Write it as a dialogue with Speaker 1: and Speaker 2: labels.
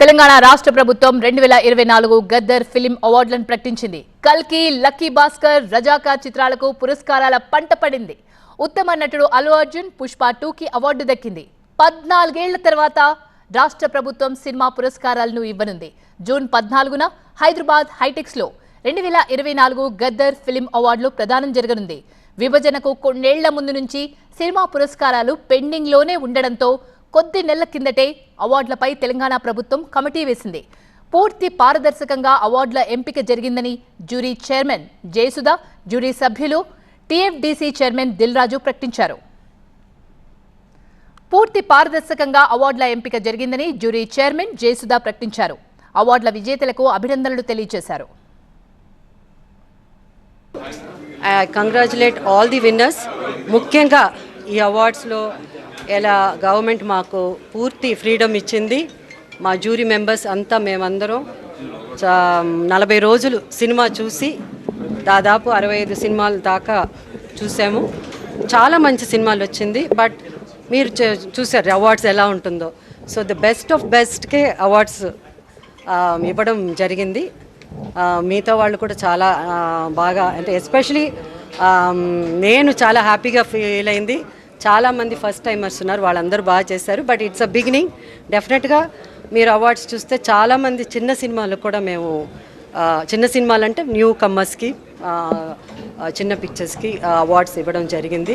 Speaker 1: తెలంగాణ రాష్ట్ర ప్రభుత్వం రెండు వేల ఇరవై నాలుగు గద్దర్ ఫిలిం అవార్డులను ప్రకటించింది. కల్కి లక్కీ భాస్కర్ రజాకా చిత్రాలకు పురస్కారాల పంట పడింది. ఉత్తమ నటుడు అల్లు అర్జున్ పుష్ప టూకి అవార్డు దక్కింది. పద్నాలుగేళ్ళ తర్వాత రాష్ట్ర ప్రభుత్వం సినిమా పురస్కారాలను ఇవ్వనుంది. జూన్ పద్నాలుగున హైదరాబాద్ హైటెక్స్లో రెండు వేల ఇరవై నాలుగు గద్దర్ ఫిలిం అవార్డులు ప్రదానం జరగనుంది. విభజనకు కొన్నేళ్ళ ముందు నుంచి సినిమా పురస్కారాలు పెండింగ్లోనే ఉండడంతో కొద్ది నెలల కిందటే అవార్డులపై తెలంగాణ ప్రభుత్వం కమిటీ వేసింది. పూర్తి పారదర్శకంగా అవార్డుల ఎంపిక జరిగిందని జ్యూరీ చైర్మన్ జయసుధ జ్యూరీ సభ్యులు టీఎఫ్డీసీ చైర్మన్ దిల్ రాజు ప్రకటించారు. పూర్తి పారదర్శకంగా అవార్డుల ఎంపిక జరిగిందని జ్యూరీ చైర్మన్ జయసుధ ప్రకటించారు. అవార్డుల విజేతలకు అభినందనలు తెలియజేశారు.
Speaker 2: I congratulate all the winners ముఖ్యంగా ఈ అవార్డ్స్లో ఎలా గవర్నమెంట్ మాకు పూర్తి ఫ్రీడమ్ ఇచ్చింది మా జ్యూరీ మెంబర్స్ అంతా మేమందరం నలభై రోజులు సినిమా చూసి దాదాపు అరవై ఐదు సినిమాల దాకా చూసాము. చాలా మంచి సినిమాలు వచ్చింది బట్ మీరు చూసారు అవార్డ్స్ ఎలా ఉంటుందో. సో ద బెస్ట్ ఆఫ్ బెస్ట్కే అవార్డ్స్ ఇవ్వడం జరిగింది. మిగతా వాళ్ళు కూడా చాలా బాగా అంటే ఎస్పెషలీ నేను చాలా హ్యాపీగా ఫీల్ అయింది. చాలామంది ఫస్ట్ టైమర్స్ ఉన్నారు వాళ్ళందరూ బాగా చేశారు. బట్ ఇట్స్ అ బిగినింగ్ డెఫినెట్గా మీరు అవార్డ్స్ చూస్తే చాలామంది చిన్న సినిమాలకు కూడా మేము చిన్న సినిమాలు అంటే న్యూ కమ్మర్స్కి చిన్న పిక్చర్స్కి అవార్డ్స్ ఇవ్వడం జరిగింది.